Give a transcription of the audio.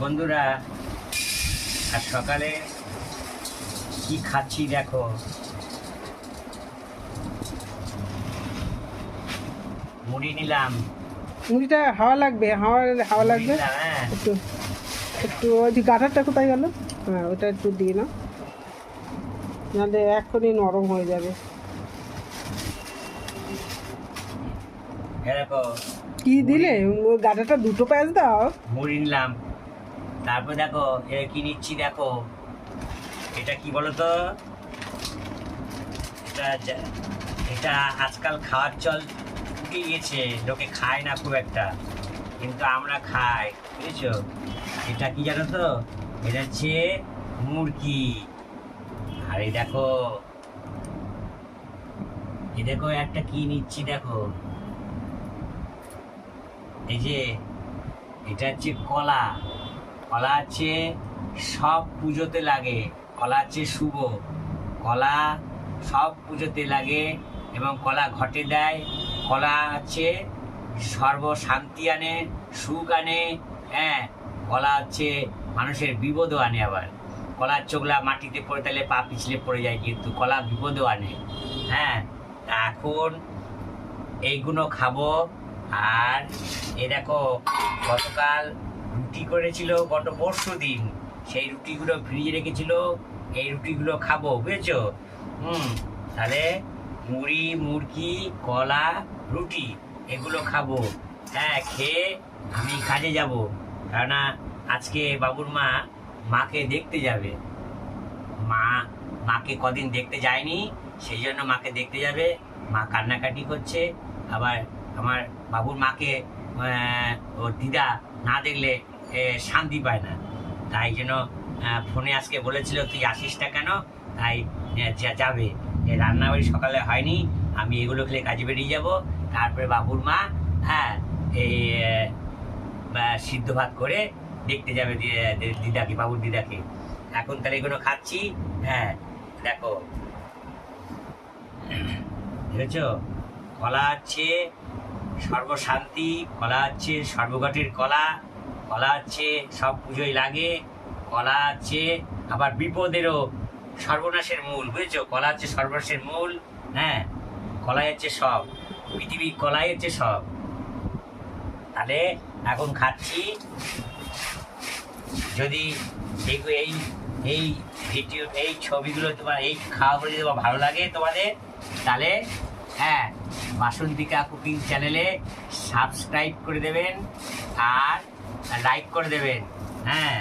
বন্ধুরা আর সকালে কি খাচ্ছি দেখো। মুড়ি নিলাম। মুড়িটা হাওয়া লাগবে হাওয়া হাওয়া লাগবে। হ্যাঁ। একটু একটু ওই যে গাটারটা কোথায় গেল? হ্যাঁ ওটা একটু দিয়ে নাও। নাহলে এখনই নরম হয়ে যাবে এ দেখো কি দিলে? ওই গাটারটা দুটো প্যাঁচ দাও। মুড়ি নিলাম। তারপর দেখো এ কি নিচ্ছি দেখো। এটা কি বলো তো এটা এটা আজকাল খাওয়ার চল উঠে গেছে লোকে খায় না খুব একটা কিন্তু আমরা খাই বুঝেছ? এটা কি জানো তো? এটা হচ্ছে মুরগি। আর এই দেখো এই দেখো একটা কি নিচ্ছি দেখো। এই যে, এটা হচ্ছে কলা। কলা হচ্ছে সব পুজোতে লাগে। কলা হচ্ছে শুভ। কলা সব পুজোতে লাগে এবং কলা ঘটে দেয়। কলা হচ্ছে সর্বশান্তি আনে, সুখ আনে হ্যাঁ? কলা হচ্ছে মানুষের বিপদও আনে আবার। কলার চোখলা মাটিতে পড়ে তাহলে পা পিছলে পড়ে যায় কিন্তু কলা বিপদও আনে হ্যাঁ? এখন এইগুলো খাব। আর এ দেখো, গতকাল রুটি করেছিল গত পরশু দিন। সেই রুটিগুলো ফ্রিজে রেখেছিল, এই রুটিগুলো খাব, বুঝেছ? হুম, তাহলে মুড়ি, মুরগি, কলা, রুটি, এগুলো খাব। হ্যাঁ খেয়ে আমি কাজে যাব। কেননা আজকে বাবুর মা মাকে দেখতে যাবে। মা, মাকে কদিন দেখতে যায়নি, সেই জন্য মাকে দেখতে যাবে। মা কান্নাকাটি করছে, আবার আমার বাবুর মাকে ওর দিদা না দেখলে শান্তি পায় না। তাই জন্য ফোনে আজকে বলেছিল, তুই আসিস না কেন? তাই যাবে। রান্নাবাড়ি সকালে হয়নি। আমি এগুলো খেলে কাজে বেরিয়ে যাব। তারপরে বাবুর মা হ্যাঁ এই সিদ্ধ ভাত করে দেখতে যাবে দিদাকে, বাবুর দিদাকে। এখন তাহলে এগুলো খাচ্ছি। হ্যাঁ দেখো। বুঝেছ কলা হচ্ছে সর্বশান্তি, কলা হচ্ছে সর্বঘটের কলা কলা হচ্ছে সব পুজোয় লাগে, কলা হচ্ছে আবার বিপদেরও সর্বনাশের মূল, বুঝেছ? কলা হচ্ছে সর্বনাশের মূল হ্যাঁ? কলাই হচ্ছে সব, পৃথিবীর কলাই হচ্ছে সব। তাহলে এখন খাচ্ছি। যদি এই এই ভিডিও, এই ছবিগুলো তোমার, এই খাওয়াগুলো যদি ভালো লাগে তোমাদের, তাহলে হ্যাঁ বাসন্তিকা কুকিং চ্যানেলে সাবস্ক্রাইব করে দেবেন আর লাইক করে দেবেন হ্যাঁ।